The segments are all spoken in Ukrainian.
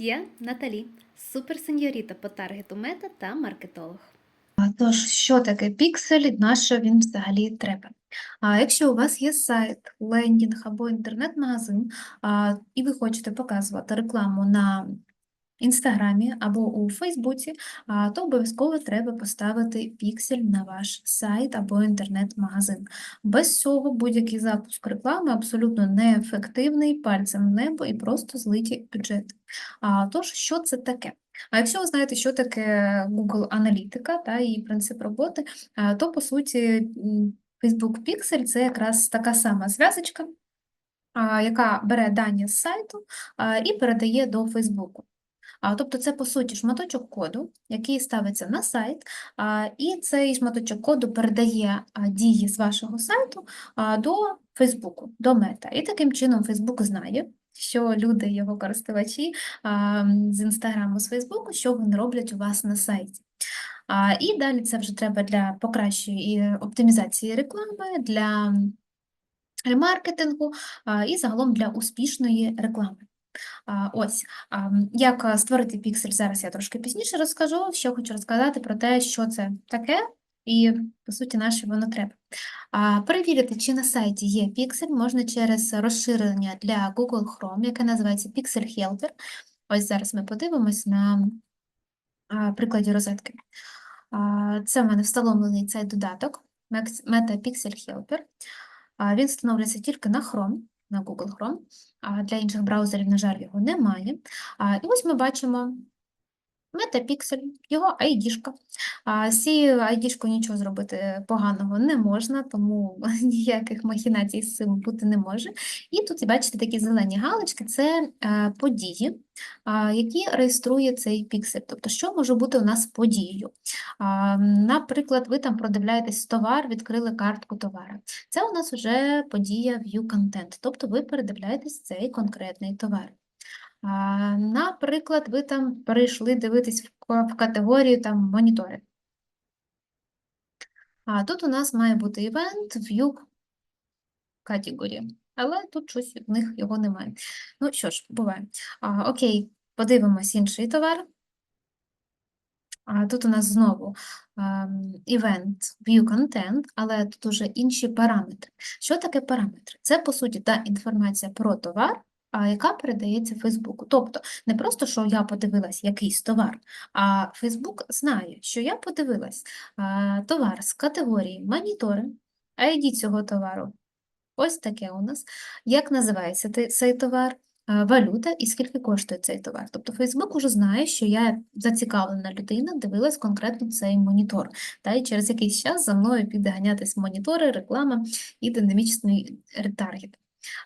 Я Наталі, суперсеньоріта по таргету мета та маркетолог. Тож, що таке піксель, на що він взагалі треба? А якщо у вас є сайт, лендінг або інтернет-магазин, і ви хочете показувати рекламу на Інстаграмі або у Фейсбуці, то обов'язково треба поставити піксель на ваш сайт або інтернет-магазин. Без цього будь-який запуск реклами абсолютно неефективний, пальцем в небо і просто злиті бюджети. Тож, що це таке? А якщо ви знаєте, що таке Google аналітика та її принцип роботи, то по суті Facebook Pixel це якраз така сама зв'язочка, яка бере дані з сайту і передає до Фейсбуку. Тобто це, по суті, шматочок коду, який ставиться на сайт, і цей шматочок коду передає дії з вашого сайту до Фейсбуку, до мета. І таким чином Фейсбук знає, що люди, його користувачі з Інстаграму, з Фейсбуку, що вони роблять у вас на сайті. І далі це вже треба для покращої оптимізації реклами, для ремаркетингу і загалом для успішної реклами. Ось, як створити піксель, зараз я трошки пізніше розкажу. Ще хочу розказати про те, що це таке і, по суті, на що воно треба. Перевірити, чи на сайті є піксель, можна через розширення для Google Chrome, яке називається Pixel Helper. Ось зараз ми подивимось на прикладі розетки. Це в мене встановлений цей додаток Meta Pixel Helper. Він встановлюється тільки на Chrome, на Google Chrome, для інших браузерів, на жаль, його немає. І ось ми бачимо Metapixel, його ID-шка. А з цією ID-шкою нічого зробити поганого не можна, тому ніяких махінацій з цим бути не може. І тут, бачите, такі зелені галочки це е, події, які реєструє цей піксель. Тобто, що може бути у нас подією? Наприклад, ви там продивляєтесь товар, відкрили картку товара. Це у нас вже подія View Content, тобто ви передивляєтесь цей конкретний товар. Наприклад, ви там перейшли дивитись в категорію там монітори. А тут у нас має бути event view category, але тут щось в них його немає. Ну що ж, буває. А, окей, подивимось інший товар. А, тут у нас знову event view content, але тут уже інші параметри. Що таке параметри? Це, по суті, та інформація про товар, яка передається Фейсбуку. Тобто не просто, що я подивилась якийсь товар, а Фейсбук знає, що я подивилась товар з категорії монітори, ID цього товару. Ось таке у нас. Як називається цей товар? Валюта і скільки коштує цей товар. Тобто Фейсбук уже знає, що я зацікавлена людина, дивилась конкретно цей монітор. Та і через якийсь час за мною піде ганятись монітори, реклама і динамічний ретаргет.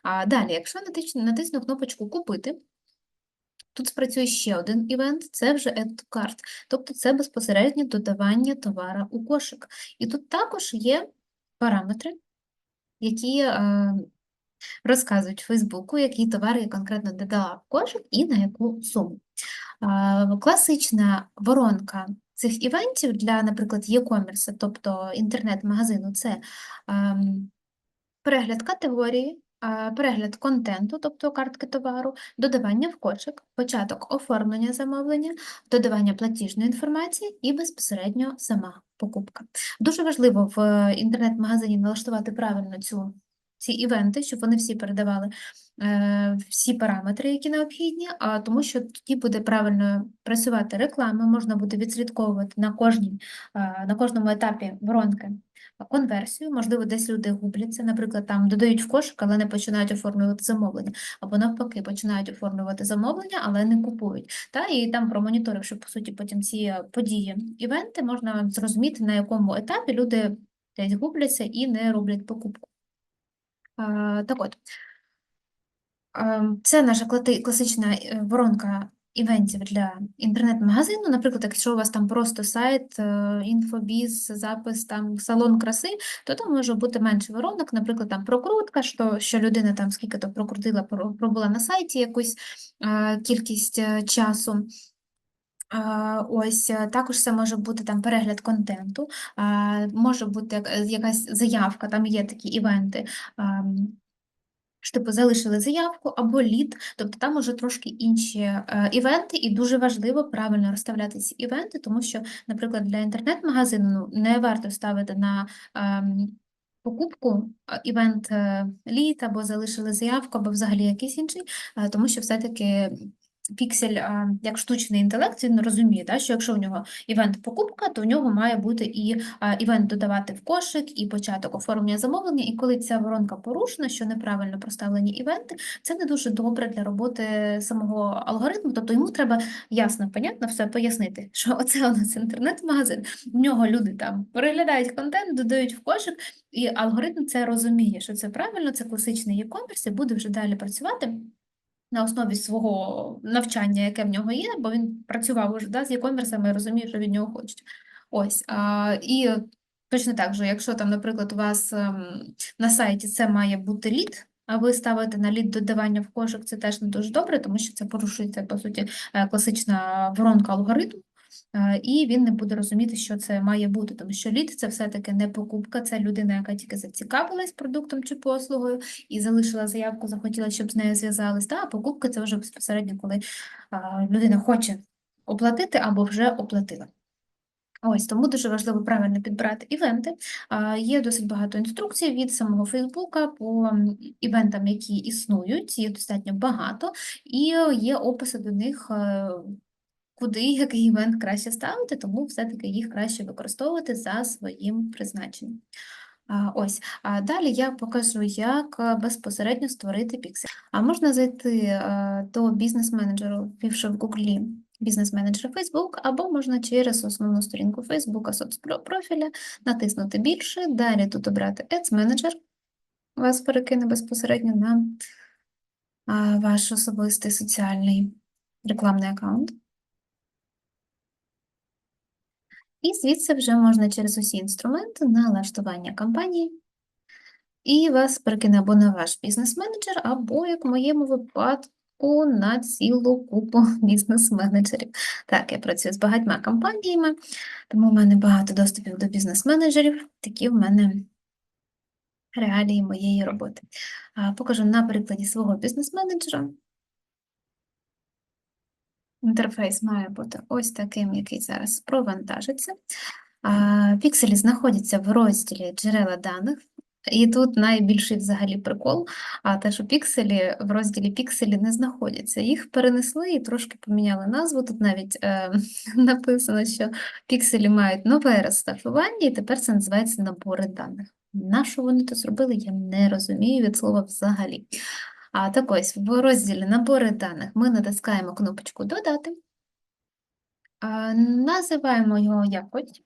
А далі, якщо я натисну, натисну кнопочку Купити, тут спрацює ще один івент, це вже Add to Cart, тобто це безпосередньо додавання товара у кошик. І тут також є параметри, які е, розказують Фейсбуку, який товар я конкретно додала в кошик і на яку суму. Класична воронка цих івентів для, наприклад, e-commerce, тобто інтернет-магазину, це ем, перегляд категорії, перегляд контенту, тобто картки товару, додавання в кошик, початок оформлення замовлення, додавання платіжної інформації і безпосередньо сама покупка. Дуже важливо в е, інтернет-магазині налаштувати правильно цю, ці івенти, щоб вони всі передавали е, всі параметри, які необхідні, а тому що тоді буде правильно працювати реклама, можна буде відслідковувати на кожній, е, на кожному етапі воронки конверсію, можливо, десь люди губляться, наприклад, там додають в кошик, але не починають оформлювати замовлення, або навпаки, починають оформлювати замовлення, але не купують. Та, і там промоніторив, що, по суті, потім ці е, події, івенти можна зрозуміти, на якому етапі люди десь губляться і не роблять покупку. Так от, ем, це наша класична е, воронка івентів для інтернет-магазину. Наприклад, якщо у вас там просто сайт, е, інфобіз, запис, там салон краси, то там може бути менше воронок, наприклад, там прокрутка, що, що людина там скільки то прокрутила, про- пробула на сайті якусь е, кількість е, часу. Ось е, також це може бути там перегляд контенту, може бути як- якась заявка, там є такі івенти. Що типу залишили заявку або лід, тобто там уже трошки інші е, івенти, і дуже важливо правильно розставляти ці івенти, тому що, наприклад, для інтернет-магазину ну, не варто ставити на е, покупку івент е, лід або залишили заявку, або взагалі якийсь інший, е, тому що все-таки піксель, як штучний інтелект, він розуміє, да, що якщо в нього івент покупка, то в нього має бути і івент додавати в кошик, і початок оформлення замовлення. І коли ця воронка порушена, що неправильно проставлені івенти, це не дуже добре для роботи самого алгоритму. Тобто йому треба ясно, понятно, все пояснити, що оце у нас інтернет-магазин, в нього люди там переглядають контент, додають в кошик, і алгоритм це розуміє, що це правильно, це класичний e-commerce, і буде вже далі працювати на основі свого навчання, яке в нього є, бо він працював уже да, з e-commerce і розуміє, що від нього хочуть. Ось, а, і точно так же, якщо там, наприклад, у вас ем, на сайті це має бути лід, а ви ставите на лід додавання в кошик, це теж не дуже добре, тому що це порушується, по суті, е, класична воронка алгоритму. Е, І він не буде розуміти, що це має бути, тому що лід це все-таки не покупка, це людина, яка тільки зацікавилась продуктом чи послугою і залишила заявку, захотіла, щоб з нею зв'язались. Та, а покупка це вже безпосередньо, коли людина хоче оплатити або вже оплатила. Ось тому дуже важливо правильно підбирати івенти. Є досить багато інструкцій від самого Фейсбука по івентам, які існують, їх достатньо багато, і є описи до них. Куди який івент краще ставити, тому все-таки їх краще використовувати за своїм призначенням. Ось, далі я покажу, як е, безпосередньо створити піксель. А можна зайти е, до бізнес-менеджеру, ввівши в Гуглі бізнес-менеджер Facebook, або можна через основну сторінку Facebook, соцпрофіля, натиснути більше, далі тут обрати Ads Manager, вас перекине безпосередньо на ваш особистий соціальний рекламний аккаунт. І звідси вже можна через усі інструменти налаштування кампанії. І вас перекине або на ваш бізнес-менеджер, або, як в моєму випадку, на цілу купу бізнес-менеджерів. Так, я працюю з багатьма компаніями, тому в мене багато доступів до бізнес-менеджерів. Такі в мене реалії моєї роботи. Покажу на прикладі свого бізнес-менеджера. Інтерфейс має бути ось таким, який зараз провантажиться. Пікселі знаходяться в розділі джерела даних. І тут найбільший взагалі прикол, а те, що пікселі в розділі пікселі не знаходяться. Їх перенесли і трошки поміняли назву. Тут навіть е, написано, що пікселі мають нове розташування, і тепер це називається набори даних. На що вони це зробили, я не розумію від слова взагалі. А так ось в розділі набори даних ми натискаємо кнопочку Додати, називаємо його якось.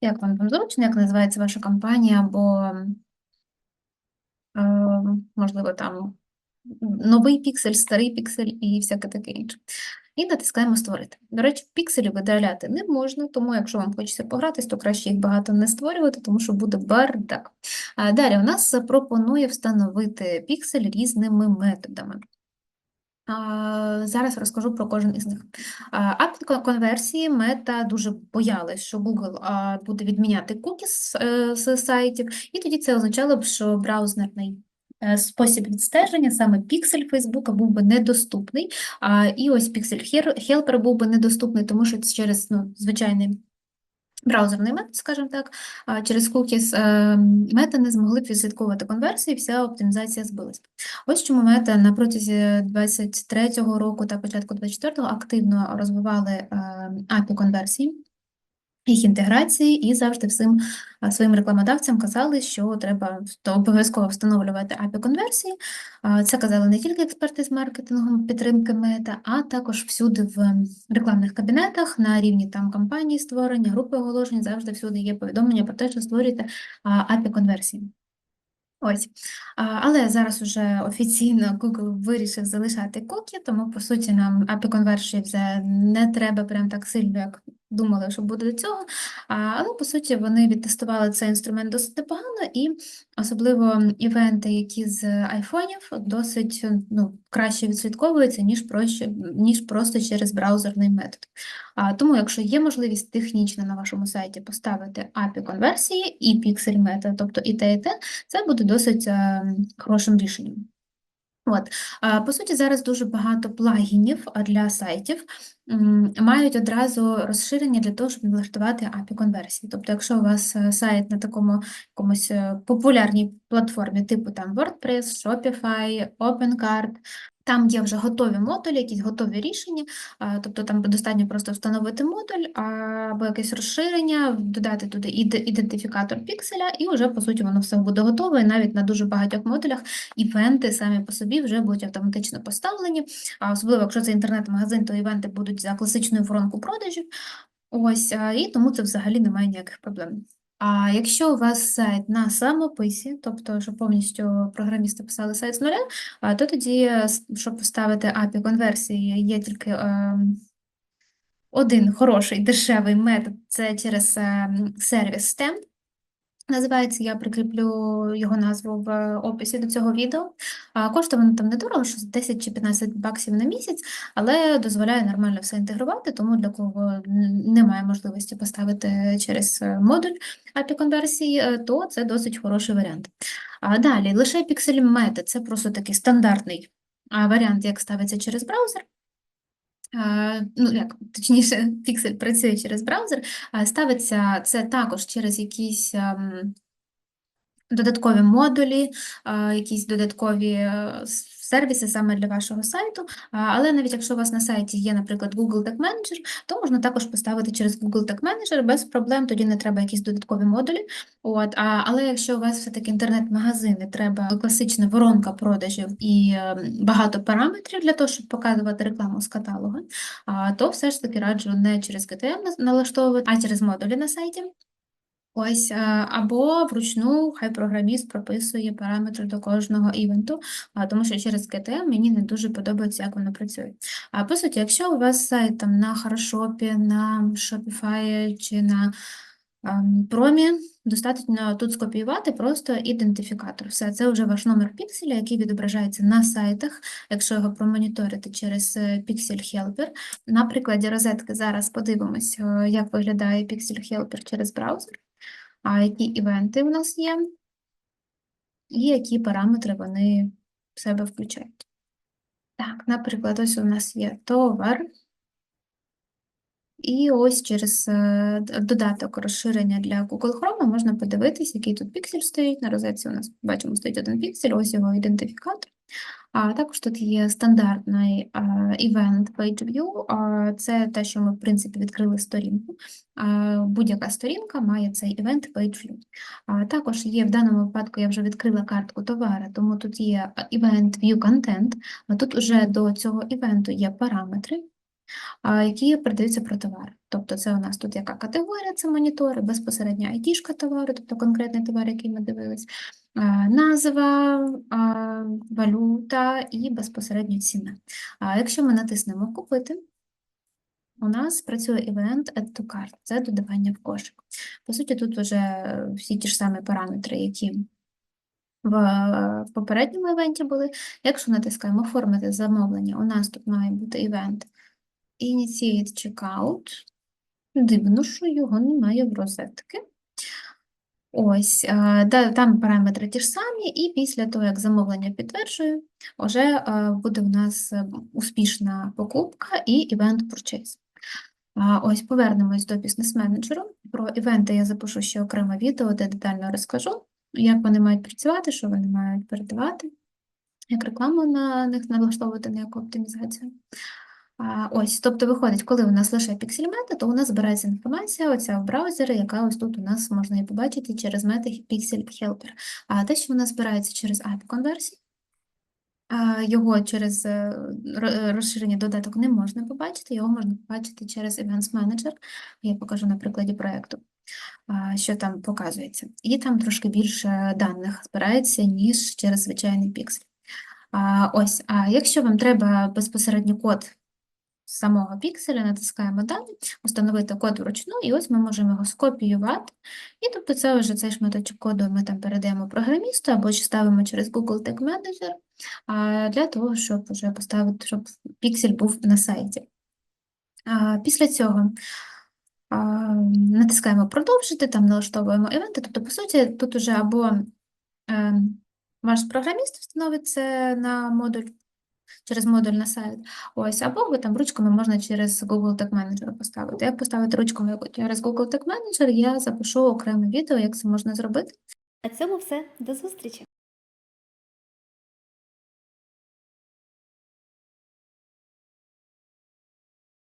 Як вам там зручно, як називається ваша компанія, або, можливо, там новий піксель, старий піксель і всяке таке інше. І натискаємо Створити. До речі, пікселі видаляти не можна, тому якщо вам хочеться погратись, то краще їх багато не створювати, тому що буде бардак. Далі у нас пропонує встановити піксель різними методами. Зараз розкажу про кожен із них. Апт конверсії мета дуже боялась, що Google буде відміняти кукіс е, з сайтів, і тоді це означало б, що браузерний спосіб відстеження, саме піксель Фейсбука, був би недоступний, а, і ось піксель Helper був би недоступний, тому що це через ну, звичайний браузерний метод, скажімо так, через cookies е, мета не змогли б відслідковувати конверсії, вся оптимізація збилась. Ось чому мета на протязі 23-го року та початку 24-го активно розвивали е, API конверсії, їх інтеграції, і завжди всім своїм рекламодавцям казали, що треба обов'язково встановлювати API конверсії. Це казали не тільки експерти з маркетингу підтримки мета, а також всюди в рекламних кабінетах на рівні там кампанії створення, групи оголошень, завжди всюди є повідомлення про те, що створюєте API конверсії. Ось, але зараз уже офіційно Google вирішив залишати кукі, тому по суті нам API конверсії вже не треба прям так сильно, як думали, що буде до цього. Але, по суті, вони відтестували цей інструмент досить непогано, і особливо івенти, які з айфонів, досить ну, краще відслідковуються, ніж, проще, ніж просто через браузерний метод. А, Тому, якщо є можливість технічно на вашому сайті поставити API конверсії і піксель мета, тобто і те, і те, це буде досить е, хорошим рішенням. От, по суті, зараз дуже багато плагінів для сайтів мають одразу розширення для того, щоб налаштувати API конверсії. Тобто, якщо у вас е, сайт на такому якомусь е, популярній платформі, типу там WordPress, Shopify, OpenCart, там є вже готові модулі, якісь готові рішення, тобто там достатньо просто встановити модуль або якесь розширення, додати туди ідентифікатор пікселя, і вже по суті воно все буде готове. І навіть на дуже багатьох модулях івенти самі по собі вже будуть автоматично поставлені. Особливо, якщо це інтернет-магазин, то івенти будуть за класичною воронку продажів. Ось, і тому це взагалі немає ніяких проблем. А якщо у вас сайт на самописі, тобто, що повністю програмісти писали сайт з нуля, то тоді, е, щоб поставити API конверсії, є тільки е, один хороший дешевий метод це через е, сервіс STEM. Називається, я прикріплю його назву в описі до цього відео. Коштує воно там недорого, щось 10 чи 15 баксів на місяць, але дозволяє нормально все інтегрувати, тому для кого немає можливості поставити через е, модуль API конверсії, то це досить хороший варіант. А далі, лише Pixel Meta – це просто такий стандартний варіант, як ставиться через браузер. Ну, як, точніше, піксель працює через браузер, ставиться це також через якісь ем, додаткові модулі, якісь додаткові е, сервіси саме для вашого сайту. Але навіть якщо у вас на сайті є, наприклад, Google Tag Manager, то можна також поставити через Google Tag Manager без проблем, тоді не треба якісь додаткові модулі. От, а, але якщо у вас все-таки інтернет-магазин, і треба класична воронка продажів і е, багато параметрів для того, щоб показувати рекламу з каталога, то все ж таки раджу не через GTM налаштовувати, а через модулі на сайті. Ось, е, або вручну хай програміст прописує параметри до кожного івенту, тому що через GTM мені не дуже подобається, як воно працює. А по суті, якщо у вас сайт там на Хорошопі, на Shopify чи на ем, Промі, достатньо тут скопіювати просто ідентифікатор. Все, це вже ваш номер пікселя, який відображається на сайтах, якщо його промоніторити через е, Pixel Helper. На прикладі розетки зараз подивимось, е, як виглядає Pixel Helper через браузер а які івенти у нас є, і які параметри вони в себе включають. Так, наприклад, ось у нас є товар, і ось через е, додаток розширення для Google Chrome можна подивитись, який тут піксель стоїть. На розетці у нас бачимо стоїть один піксель, ось його ідентифікатор. А також тут є стандартний а, event page view, це те, що ми, в принципі, відкрили сторінку. Будь-яка сторінка має цей event page view. А, також є в даному випадку, я вже відкрила картку товара, тому тут є event view content, а тут уже до цього івенту є параметри, які передаються про товар. Тобто це у нас тут яка категорія, це монітори, безпосередньо ID-шка товару, тобто конкретний товар, який ми дивились, назва, валюта і безпосередньо ціна. А якщо ми натиснемо Купити, у нас працює івент Add to Cart, це додавання в кошик. По суті, тут вже всі ті ж самі параметри, які в попередньому івенті були. Якщо натискаємо оформити замовлення, у нас тут має бути івент Initiate Checkout. Дивно, що його немає в розетки. Ось, е, там параметри ті ж самі, і після того, як замовлення підтверджую, вже е, буде в нас е, успішна покупка і event purchase. Ось повернемось до бізнес-менеджеру. Про івенти я запишу ще окреме відео, де детально розкажу, як вони мають працювати, що вони мають передавати, як рекламу на них налаштовувати, на яку оптимізацію. Ось, тобто виходить, коли у нас лише піксель-мета, то у нас збирається інформація оця в браузері, яка ось тут у нас можна і побачити через мета Pixel Helper. А те, що нас збирається через API конверсії, його через е, розширення додаток не можна побачити, його можна побачити через Events Manager. Я покажу на прикладі проєкту, що там показується. І там трошки більше даних збирається, ніж через звичайний піксель. Ось, а якщо вам треба безпосередньо код самого пікселя, натискаємо далі, установити код вручну, і ось ми можемо його скопіювати. І тобто це вже цей шматочок коду ми там передаємо програмісту або ж ставимо через Google Tag Manager для того, щоб вже поставити, щоб піксель був на сайті. Після цього натискаємо продовжити, там налаштовуємо івенти. Тобто, по суті, тут уже або е, ваш програміст встановить це на модуль через модуль на сайт, ось, або там ручками можна через Google Tag Manager поставити. Як поставити ручками через Google Tag Manager, я запишу окреме відео, як це можна зробити. На цьому все. До зустрічі!